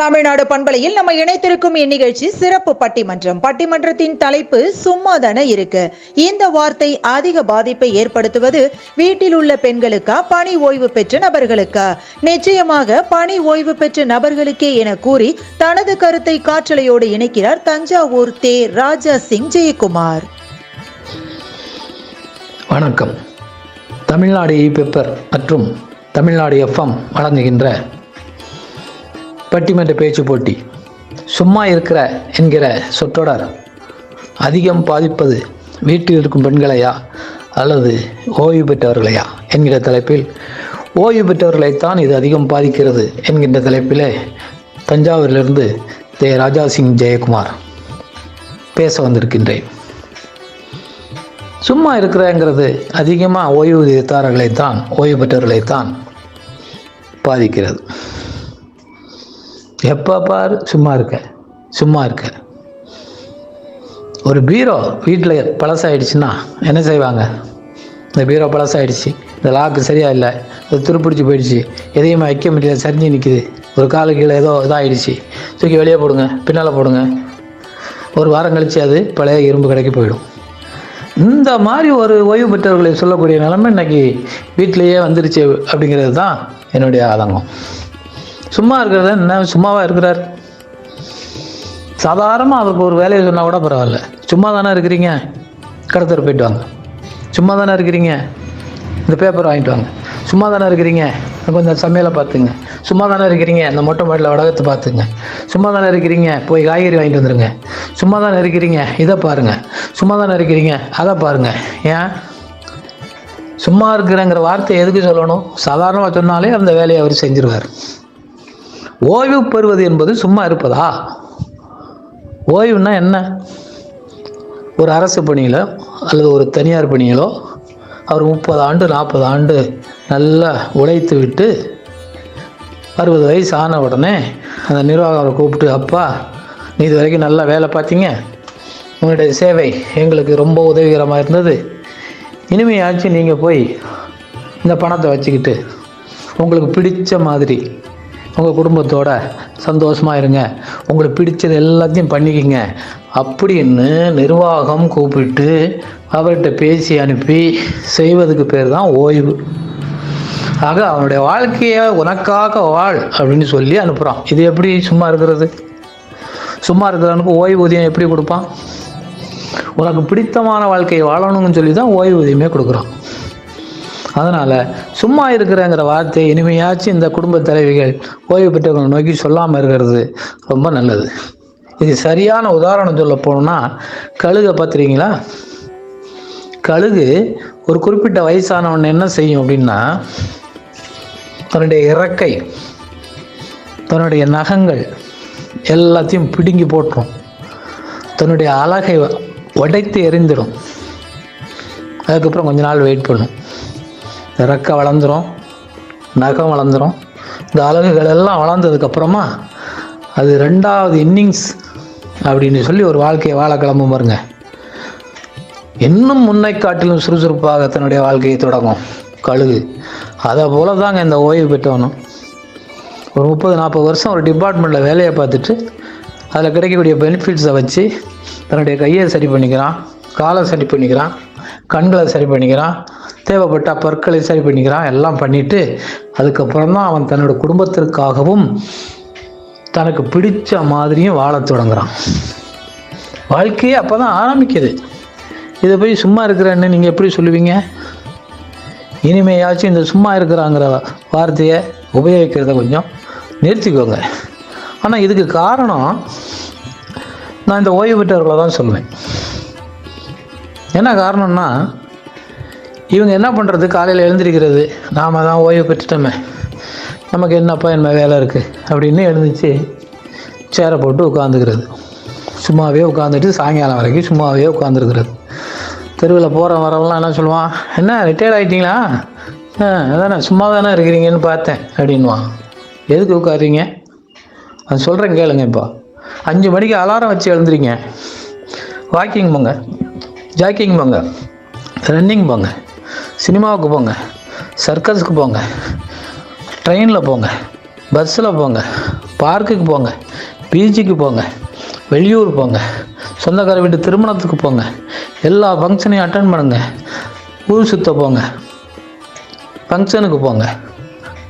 தமிழ்நாடு பண்பலையில் நம்ம இணைத்திருக்கும் இந்நிகழ்ச்சி சிறப்பு பட்டிமன்றம். பட்டிமன்றத்தின் தலைப்பு சும்மாதானே இருக்கு. இந்த வார்த்தை அதிக பாதிப்பை ஏற்படுத்துவது வீட்டில் உள்ள பெண்களுக்கா பணி ஓய்வு பெற்ற நபர்களுக்கா? நிச்சயமாக பணி ஓய்வு பெற்ற நபர்களுக்கே என கூறி தனது கருத்தை காற்றலையோடு இணைக்கிறார் தஞ்சாவூர் தே. ராஜா சிங் ஜெயக்குமார். வணக்கம். தமிழ்நாடு இ பேப்பர் மற்றும் தமிழ்நாடு எஃப்எம் வழங்குகின்ற பட்டிமன்ற பேச்சு போட்டி. சும்மா இருக்கிற என்கிற சொற்றொடர். அதிகம் பாதிப்பது வீட்டில் இருக்கும் பெண்களையா அல்லது ஓய்வு பெற்றவர்களையா என்கிற தலைப்பில் ஓய்வு பெற்றவர்களைத்தான் இது அதிகம் பாதிக்கிறது என்கின்ற தலைப்பிலே தஞ்சாவூரிலிருந்து தே. ராஜா சிங் ஜெயக்குமார் பேச வந்திருக்கின்றேன். சும்மா இருக்கிறேங்கிறது அதிகமாக ஓய்வூதியத்தாரர்களைத்தான் ஓய்வு பெற்றவர்களைத்தான் பாதிக்கிறது. எப்போ பார்? சும்மா இருக்க. சும்மா இருக்க. ஒரு பீரோ வீட்டில் பழசாயிடுச்சுன்னா என்ன செய்வாங்க? இந்த பீரோ பழசாயிடுச்சு. இந்த லாக்கு சரியாக இல்லை இது துருப்பிடிச்சு போயிடுச்சு. எதையுமே வைக்க முடியல. சரிஞ்சு நிற்கிது ஒரு காலு கீழே ஏதோ இதாகிடுச்சு தூக்கி வெளியே போடுங்க. பின்னால் போடுங்க. ஒரு வாரம் கழித்து அது பழைய இரும்பு கடைக்கு போயிடும். இந்த மாதிரி ஒரு ஓய்வு பெற்றவர்களை சொல்லக்கூடிய நிலைமை இன்னைக்கு வீட்டிலையே வந்துருச்சு அப்படிங்கிறது தான் என்னுடைய ஆதங்கம். சும்மா இருக்கிறத என்ன? சும்மாவா இருக்கிறார்? சாதாரணமாக அவருக்கு ஒரு வேலையை சொன்னால் கூட பரவாயில்ல. சும்மா தானே இருக்கிறீங்க? கடத்தர் போயிட்டு வாங்க. சும்மா தானே இருக்கிறீங்க? இந்த பேப்பர் வாங்கிட்டு வாங்க. சும்மா தானே இருக்கிறீங்க? கொஞ்சம் சமையலை பார்த்துங்க. சும்மா தானே இருக்கிறீங்க? இந்த மொட்டை மாடியில் வடகத்தை பார்த்துங்க. சும்மா தானே இருக்கிறீங்க? போய் காய்கறி வாங்கிட்டு வந்துடுங்க சும்மா தானே இருக்கிறீங்க? இதை பாருங்கள் சும்மா தானே இருக்கிறீங்க? அதை பாருங்கள் ஏன்? சும்மா இருக்கிறேங்கிற வார்த்தை எதுக்கு சொல்லணும்? சாதாரணமாக சொன்னாலே அந்த வேலையை அவர் செஞ்சிருவார். ஓய்வு பெறுவது என்பது சும்மா இருப்பதா? ஓய்வுன்னா என்ன? ஒரு அரசு பணியில் அல்லது ஒரு தனியார் பணியிலோ அவர் முப்பது ஆண்டு நாற்பது ஆண்டு நல்லா உழைத்து விட்டு அறுபது வயசு ஆன உடனே அந்த நிர்வாகம் அவரை கூப்பிட்டு அப்பா நீ இது வரைக்கும் நல்லா வேலை பார்த்தீங்க. உங்களுடைய சேவை எங்களுக்கு ரொம்ப உதவிகரமாக இருந்தது. இனிமையாச்சும் நீங்கள் போய் இந்த பணத்தை வச்சுக்கிட்டு உங்களுக்கு பிடித்த மாதிரி உங்கள் குடும்பத்தோட சந்தோஷமாக இருங்க. உங்களுக்கு பிடிச்சது எல்லாத்தையும் பண்ணிக்கிங்க. அப்படின்னு நிர்வாகம் கூப்பிட்டு அவர்கிட்ட பேசி அனுப்பி செய்வதுக்கு பேர் தான் ஓய்வு. ஆக அவனுடைய வாழ்க்கையை உனக்காக வாழ் அப்படின்னு சொல்லி அனுப்புகிறான் இது எப்படி சும்மா இருக்கிறது? சும்மா இருக்கிறவனுக்கு ஓய்வூதியம் எப்படி கொடுப்பான்? உனக்கு பிடித்தமான வாழ்க்கையை வாழணும்னு சொல்லி தான் ஓய்வூதியமே கொடுக்குறான். அதனால் சும்மா இருக்கிறங்கிற வார்த்தை இனிமையாச்சும் இந்த குடும்ப தலைவிகள் ஓய்வு பெற்றவங்களை நோக்கி சொல்லாமல் இருக்கிறது ரொம்ப நல்லது. இது சரியான உதாரணம் சொல்ல போனோம்னா கழுகை பார்த்துறீங்களா கழுகு ஒரு குறிப்பிட்ட வயசானவன் என்ன செய்யும் அப்படின்னா தன்னுடைய இறக்கை தன்னுடைய நகங்கள் எல்லாத்தையும் பிடுங்கி போட்டுரும். தன்னுடைய அழகை உடைத்து எரிந்துடும் அதுக்கப்புறம் கொஞ்ச நாள் வெயிட் பண்ணும். இறக்க வளர்ந்துடும் நகம் வளர்ந்துடும் இந்த அலகுகள் எல்லாம் வளர்ந்ததுக்கப்புறமா அது ரெண்டாவது இன்னிங்ஸ் அப்படின்னு சொல்லி ஒரு வாழ்க்கையை வாழ கிளம்பும் பாருங்க. இன்னும் முன்னை காட்டிலும் சுறுசுறுப்பாக தன்னுடைய வாழ்க்கையை தொடங்கும். கழுகு. அதை போல தாங்க இந்த ஓய்வு பெற்றவனும். ஒரு முப்பது நாற்பது வருஷம் ஒரு டிபார்ட்மெண்ட்டில் வேலையை பார்த்துட்டு அதில் கிடைக்கக்கூடிய பெனிஃபிட்ஸை வச்சு தன்னுடைய கையை சரி பண்ணிக்கிறான் காலை சரி பண்ணிக்கிறான். கண்களை சரி பண்ணிக்கிறான் தேவைப்பட்ட பற்களை சரி பண்ணிக்கிறான் எல்லாம் பண்ணிட்டு அதுக்கப்புறம் தான் அவன் தன்னோட குடும்பத்திற்காகவும் தனக்கு பிடிச்ச மாதிரியும் வாழத் தொடங்குறான். வாழ்க்கையே அப்போ தான் ஆரம்பிக்குது. இதை போய் சும்மா இருக்கிறேன்னு நீங்கள் எப்படி சொல்லுவீங்க? இனிமையாச்சும் இந்த சும்மா இருக்கிறாங்கிற வார்த்தையை உபயோகிக்கிறத கொஞ்சம் நிறுத்திக்கோங்க. ஆனால் இதுக்கு காரணம் நான் இந்த ஓய்வு பெற்றவர்களை தான் சொல்லுவேன் என்ன காரணம்னா இவங்க என்ன பண்ணுறது காலையில் எழுந்திருக்கிறது. நாம் தான் ஓய்வு பெற்றுட்டோமே. நமக்கு என்னப்பா என்ன வேலை இருக்குது அப்படின்னு எழுந்துச்சு சேரை போட்டு உட்காந்துக்கிறது சும்மாவே உட்காந்துட்டு சாயங்காலம் வரைக்கும் சும்மாவே உட்காந்துருக்கிறது தெருவில் போகிற வரவெல்லாம் என்ன சொல்லுவான்? என்ன ரிட்டையர்ட் ஆகிட்டீங்களா ஆ அதானே சும்மா தானே இருக்கிறீங்கன்னு பார்த்தேன் அப்படின்வான் எதுக்கு உட்காருறீங்க? அது சொல்கிறேன் கேளுங்க இப்போ. அஞ்சு மணிக்கு அலாரம் வச்சு எழுந்துறீங்க வாக்கிங் போங்க. ஜாக்கிங் போங்க ரன்னிங் போங்க சினிமாவுக்கு போங்க சர்க்கஸுக்கு போங்க ட்ரெயினில் போங்க பஸ்ஸில் போங்க பார்க்குக்கு போங்க பீச்சுக்கு போங்க வெளியூர் போங்க சொந்தக்கார வீட்டு திருமணத்துக்கு போங்க எல்லா ஃபங்க்ஷனையும் அட்டன் பண்ணுங்க ஊர் சுத்த போங்க ஃபங்க்ஷனுக்கு போங்க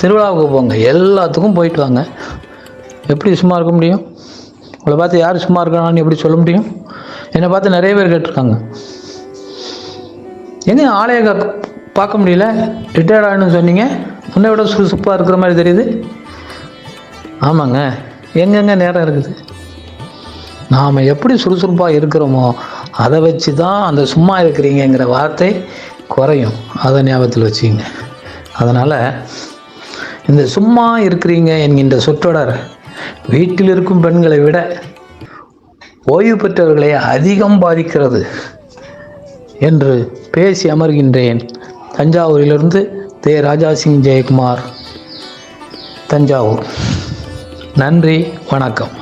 திருவிழாவுக்கு போங்க எல்லாத்துக்கும் போயிட்டு வாங்க. எப்படி சும்மா இருக்க முடியும்? உங்களை பார்த்து யார் சும்மா இருக்கான்னு எப்படி சொல்ல முடியும்? என்னை பார்த்து நிறைய பேர் கேட்டிருக்காங்க. எங்க ஆலய பார்க்க முடியல? ரிட்டையர்ட் ஆகணும்னு சொன்னீங்க. உன்னை விட சுறுசுறுப்பாக இருக்கிற மாதிரி தெரியுது. ஆமாங்க. எங்கெங்கே நேரம் இருக்குது? நாம் எப்படி சுறுசுறுப்பாக இருக்கிறோமோ அதை வச்சு தான் அந்த சும்மா இருக்கிறீங்கங்கிற வார்த்தை குறையும். அதை ஞாபகத்தில் வச்சுங்க அதனால் இந்த சும்மா இருக்கிறீங்க என்கின்ற சொற்றொடர் வீட்டில் இருக்கும் பெண்களை விட ஓய்வு பெற்றவர்களை அதிகம் பாதிக்கிறது. என்று பேசி அமர்கின்றேன். தஞ்சாவூரிலிருந்து தே. ராஜாசிங் ஜெயக்குமார். தஞ்சாவூர். நன்றி வணக்கம்.